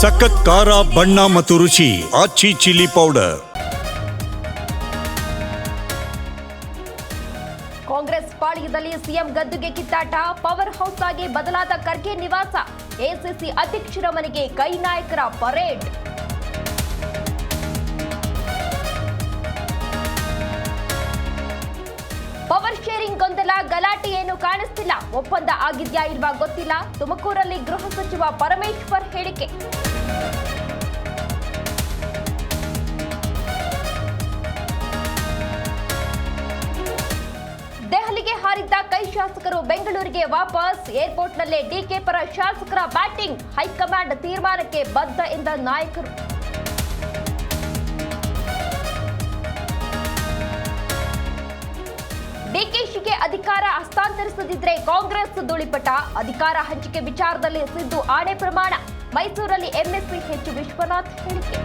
ಸಖತ್ ಖಾರ, ಬಣ್ಣ ಮತ್ತು ರುಚಿ, ಆಚಿ ಚಿಲ್ಲಿ ಪೌಡರ್. ಕಾಂಗ್ರೆಸ್ ಪಾಳ್ಯದಲ್ಲಿ ಸಿಎಂ ಗದ್ದುಗೆ ಕಿತ್ತಾಟ, ಪವರ್ ಹೌಸ್ ಆಗಿ ಬದಲಾದ ಖರ್ಗೆ ನಿವಾಸ ಎಸಿಸಿ ಅಧ್ಯಕ್ಷರ ಮನೆಗೆ ಕೈ ನಾಯಕರ ಪರೇಡ್. ಪವರ್ ಶೇರಿಂಗ್ ಗೊಂದಲ ಗಲಾಟೆ. ಏನು ಕಾಣಿಸ್ತಿಲ್ಲ. ಒಪ್ಪಂದ ಆಗಿದ್ಯಾ ಇಲ್ವಾ ಗೊತ್ತಿಲ್ಲ. ತುಮಕೂರಲ್ಲಿ ಗೃಹ ಸಚಿವ ಪರಮೇಶ್ವರ್ ಹೇಳಿಕೆ. ದೆಹಲಿಗೆ ಹಾರಿದ್ದ ಕೈ ಶಾಸಕರು ಬೆಂಗಳೂರಿಗೆ ವಾಪಸ್. ಏರ್ಪೋರ್ಟ್ನಲ್ಲೇ ಡಿಕೆ ಪರ ಶಾಸಕರ ಬ್ಯಾಟಿಂಗ್. ಹೈಕಮಾಂಡ್ ತೀರ್ಮಾನಕ್ಕೆ ಬದ್ಧ ಎಂದ ನಾಯಕರು. ಡಿಕೆಶಿಗೆ ಅಧಿಕಾರ ಹಸ್ತಾಂತರಿಸದಿದ್ರೆ ಕಾಂಗ್ರೆಸ್ ಧೂಳಿಪಟ ಅಧಿಕಾರ ಹಂಚಿಕೆ ವಿಚಾರದಲ್ಲಿ ಸಿದ್ದು ಆಣೆ ಪ್ರಮಾಣ. ಮೈಸೂರಲ್ಲಿ ಎಂಎಸ್ಪಿ ಹೆಚ್ಚು ವಿಶ್ವನಾಥ್ ಹೇಳಿಕೆ.